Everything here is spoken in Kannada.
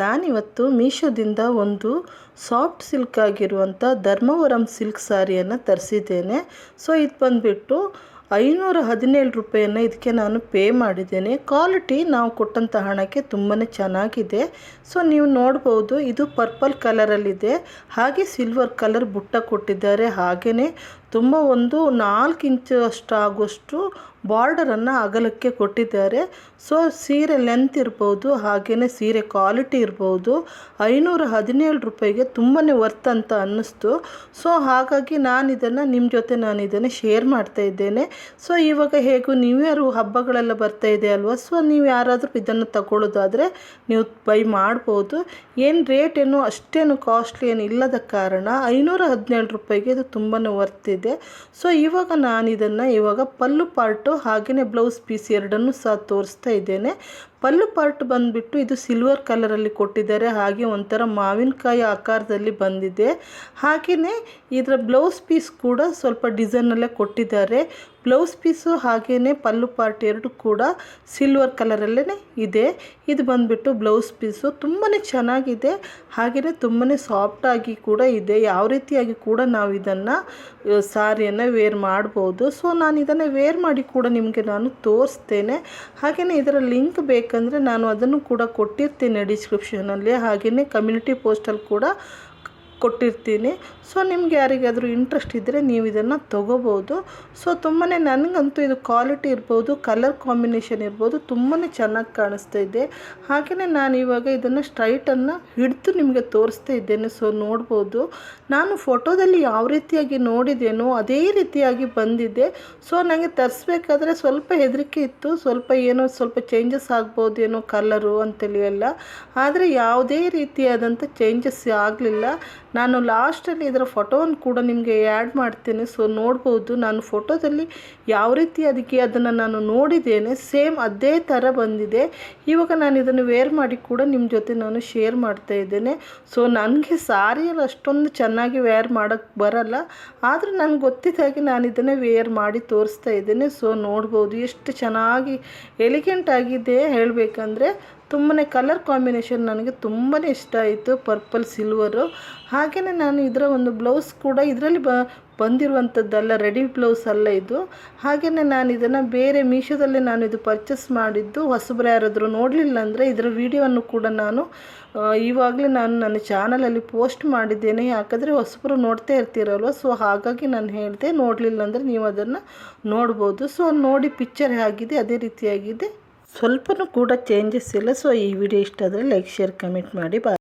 ನಾನಿವತ್ತು ಮೀಶೋದಿಂದ ಒಂದು ಸಾಫ್ಟ್ ಸಿಲ್ಕ್ ಆಗಿರುವಂಥ ಧರ್ಮವರಂ ಸಿಲ್ಕ್ ಸ್ಯಾರಿಯನ್ನು ತರಿಸಿದ್ದೇನೆ. ಸೊ, ಇದು ಬಂದುಬಿಟ್ಟು ಐನೂರ ಹದಿನೇಳು ರೂಪಾಯಿಯನ್ನು ಇದಕ್ಕೆ ನಾನು ಪೇ ಮಾಡಿದ್ದೇನೆ. ಕ್ವಾಲಿಟಿ ನಾವು ಕೊಟ್ಟಂಥ ಹಣಕ್ಕೆ ತುಂಬಾ ಚೆನ್ನಾಗಿದೆ. ಸೊ, ನೀವು ನೋಡ್ಬೋದು, ಇದು ಪರ್ಪಲ್ ಕಲರಲ್ಲಿದೆ. ಹಾಗೆ ಸಿಲ್ವರ್ ಕಲರ್ ಬುಟ್ಟ ಕೊಟ್ಟಿದ್ದಾರೆ. ಹಾಗೆಯೇ ತುಂಬ ಒಂದು ನಾಲ್ಕು ಇಂಚು ಅಷ್ಟಾಗುವಷ್ಟು ಬಾರ್ಡರನ್ನು ಅಗಲಕ್ಕೆ ಕೊಟ್ಟಿದ್ದಾರೆ. ಸೊ, ಸೀರೆ ಲೆಂತ್ ಇರ್ಬೋದು ಹಾಗೆಯೇ ಸೀರೆ ಕ್ವಾಲಿಟಿ ಇರ್ಬೋದು, ಐನೂರ ಹದಿನೇಳು ರೂಪಾಯಿಗೆ ತುಂಬಾ ವರ್ತ್ ಅಂತ ಅನ್ನಿಸ್ತು. ಸೊ, ಹಾಗಾಗಿ ನಾನು ಇದನ್ನು ನಿಮ್ಮ ಜೊತೆ ನಾನು ಇದನ್ನು ಶೇರ್ ಮಾಡ್ತಾ ಇದ್ದೇನೆ. ಸೊ, ಇವಾಗ ಹೇಗೂ ನ್ಯೂ ಇಯರ್ ಹಬ್ಬಗಳೆಲ್ಲ ಬರ್ತಾ ಇದೆ ಅಲ್ವಾ? ಸೊ, ನೀವು ಯಾರಾದರೂ ಇದನ್ನು ತಗೊಳ್ಳೋದಾದರೆ ನೀವು ಬೈ ಮಾಡ್ಬೋದು. ಏನು ರೇಟ್ ಏನು ಅಷ್ಟೇನು ಕಾಸ್ಟ್ಲಿ ಏನು ಇಲ್ಲದ ಕಾರಣ ಐನೂರ ಹದಿನೇಳು ರೂಪಾಯಿಗೆ ಇದು ತುಂಬಾ ವರ್ತ್ ಇದೆ. ಸೊ ಇವಾಗ ನಾನು ಇದನ್ನು ಇವಾಗ ಪಲ್ಲು ಪಾರ್ಟು ಹಾಗೆಯೇ ಬ್ಲೌಸ್ ಪೀಸ್ ಎರಡನ್ನೂ ಸಹ ತೋರಿಸ್ತಾ ಇದ್ದೇನೆ. ಪಲ್ಲು ಪಾರ್ಟ್ ಬಂದುಬಿಟ್ಟು ಇದು ಸಿಲ್ವರ್ ಕಲರಲ್ಲಿ ಕೊಟ್ಟಿದ್ದಾರೆ. ಹಾಗೆ ಒಂಥರ ಮಾವಿನಕಾಯಿ ಆಕಾರದಲ್ಲಿ ಬಂದಿದೆ. ಹಾಗೆಯೇ ಇದರ ಬ್ಲೌಸ್ ಪೀಸ್ ಕೂಡ ಸ್ವಲ್ಪ ಡಿಸೈನಲ್ಲೇ ಕೊಟ್ಟಿದ್ದಾರೆ. ಬ್ಲೌಸ್ ಪೀಸು ಹಾಗೆಯೇ ಪಲ್ಲು ಪಾರ್ಟ್ ಎರಡು ಕೂಡ ಸಿಲ್ವರ್ ಕಲರಲ್ಲೇ ಇದೆ. ಇದು ಬಂದುಬಿಟ್ಟು ಬ್ಲೌಸ್ ಪೀಸು ತುಂಬಾ ಚೆನ್ನಾಗಿದೆ. ಹಾಗೆಯೇ ತುಂಬಾ ಸಾಫ್ಟಾಗಿ ಕೂಡ ಇದೆ. ಯಾವ ರೀತಿಯಾಗಿ ಕೂಡ ನಾವು ಇದನ್ನು ಸಾರಿಯನ್ನು ವೇರ್ ಮಾಡ್ಬೋದು. ಸೊ ನಾನು ಇದನ್ನು ವೇರ್ ಮಾಡಿ ಕೂಡ ನಿಮಗೆ ನಾನು ತೋರಿಸ್ತೇನೆ. ಹಾಗೆಯೇ ಇದರ ಲಿಂಕ್ ಬೇಕಂದರೆ ನಾನು ಅದನ್ನು ಕೂಡ ಕೊಟ್ಟಿರ್ತೀನಿ ಡಿಸ್ಕ್ರಿಪ್ಷನಲ್ಲಿ ಹಾಗೆಯೇ ಕಮ್ಯುನಿಟಿ ಪೋಸ್ಟಲ್ಲಿ ಕೂಡ ಕೊಟ್ಟಿರ್ತೀನಿ. ಸೊ ನಿಮ್ಗೆ ಯಾರಿಗಾದರೂ ಇಂಟ್ರೆಸ್ಟ್ ಇದ್ದರೆ ನೀವು ಇದನ್ನು ತೊಗೋಬೋದು. ಸೊ ತುಂಬಾ ನನಗಂತೂ ಇದು ಕ್ವಾಲಿಟಿ ಇರ್ಬೋದು ಕಲರ್ ಕಾಂಬಿನೇಷನ್ ಇರ್ಬೋದು ತುಂಬಾ ಚೆನ್ನಾಗಿ ಕಾಣಿಸ್ತಾ ಇದೆ. ಹಾಗೆಯೇ ನಾನು ಇವಾಗ ಇದನ್ನು ಸ್ಟ್ರೈಟನ್ನು ಹಿಡಿದು ನಿಮಗೆ ತೋರಿಸ್ತಾ ಇದ್ದೇನೆ. ಸೊ ನೋಡ್ಬೋದು. ನಾನು ಫೋಟೋದಲ್ಲಿ ಯಾವ ರೀತಿಯಾಗಿ ನೋಡಿದ್ದೇನೋ ಅದೇ ರೀತಿಯಾಗಿ ಬಂದಿದೆ. ಸೊ ನನಗೆ ತರಿಸ್ಬೇಕಾದ್ರೆ ಸ್ವಲ್ಪ ಹೆದರಿಕೆ ಇತ್ತು. ಸ್ವಲ್ಪ ಏನೋ ಸ್ವಲ್ಪ ಚೇಂಜಸ್ ಆಗ್ಬೋದೇನೋ ಕಲರು ಅಂತೇಳಿ ಎಲ್ಲ. ಆದರೆ ಯಾವುದೇ ರೀತಿಯಾದಂಥ ಚೇಂಜಸ್ ಆಗಲಿಲ್ಲ. ನಾನು ಲಾಸ್ಟಲ್ಲಿ ಇದರ ಫೋಟೋವನ್ನು ಕೂಡ ನಿಮಗೆ ಆ್ಯಡ್ ಮಾಡ್ತೇನೆ. ಸೊ, ನೋಡ್ಬೋದು. ನಾನು ಫೋಟೋದಲ್ಲಿ ಯಾವ ರೀತಿ ಅದಕ್ಕೆ ಅದನ್ನು ನಾನು ನೋಡಿದ್ದೇನೆ, ಸೇಮ್ ಅದೇ ಥರ ಬಂದಿದೆ. ಇವಾಗ ನಾನು ಇದನ್ನು ವೇರ್ ಮಾಡಿ ಕೂಡ ನಿಮ್ಮ ಜೊತೆ ನಾನು ಶೇರ್ ಮಾಡ್ತಾ ಇದ್ದೇನೆ. ಸೊ, ನನಗೆ ಸಾರಿಯಲ್ಲಿ ಅಷ್ಟೊಂದು ಚೆನ್ನಾಗಿ ವೇರ್ ಮಾಡೋಕ್ಕೆ ಬರಲ್ಲ. ಆದರೆ ನನಗೆ ಗೊತ್ತಿದ್ದ ಹಾಗೆ ನಾನು ಇದನ್ನೇ ವೇರ್ ಮಾಡಿ ತೋರಿಸ್ತಾ ಇದ್ದೇನೆ. ಸೊ, ನೋಡ್ಬೋದು. ಎಷ್ಟು ಚೆನ್ನಾಗಿ ಎಲಿಗೆಂಟ್ ಆಗಿದೆ ಹೇಳಬೇಕಂದ್ರೆ ತುಂಬಾ ಕಲರ್ ಕಾಂಬಿನೇಷನ್ ನನಗೆ ತುಂಬಾ ಇಷ್ಟ ಆಯಿತು ಪರ್ಪಲ್ ಸಿಲ್ವರು ಹಾಗೆಯೇ ನಾನು ಇದರ ಒಂದು ಬ್ಲೌಸ್ ಕೂಡ ಇದರಲ್ಲಿ ಬ ಬಂದಿರುವಂಥದ್ದಲ್ಲ ರೆಡಿ ಬ್ಲೌಸ್ ಅಲ್ಲ ಇದು. ಹಾಗೆಯೇ ನಾನು ಇದನ್ನು ಬೇರೆ ಮೀಶೋದಲ್ಲೇ ನಾನು ಇದು ಪರ್ಚೇಸ್ ಮಾಡಿದ್ದು, ಹೊಸಬ್ರು ಯಾರಾದರೂ ನೋಡಲಿಲ್ಲ ಅಂದರೆ ಇದರ ವಿಡಿಯೋವನ್ನು ಕೂಡ ನಾನು ಇವಾಗಲೇ ನಾನು ನನ್ನ ಚಾನಲಲ್ಲಿ ಪೋಸ್ಟ್ ಮಾಡಿದ್ದೇನೆ. ಯಾಕಂದರೆ ಹೊಸಬರು ನೋಡ್ತಾ ಇರ್ತೀರಲ್ವ ಸೊ ಹಾಗಾಗಿ ನಾನು ಹೇಳಿದೆ, ನೋಡಲಿಲ್ಲ ಅಂದರೆ ನೀವು ಅದನ್ನು ನೋಡ್ಬೋದು. ಸೊ ನೋಡಿ ಪಿಕ್ಚರ್ ಹೇಗಿದೆ, ಅದೇ ರೀತಿಯಾಗಿದೆ. ಸ್ವಲ್ಪನೂ ಕೂಡ ಚೇಂಜಸ್ ಇಲ್ಲ. ಸೊ ಈ ವಿಡಿಯೋ ಇಷ್ಟ ಆದರೆ ಲೈಕ್ ಶೇರ್ ಕಮೆಂಟ್ ಮಾಡಿ. ಬಾ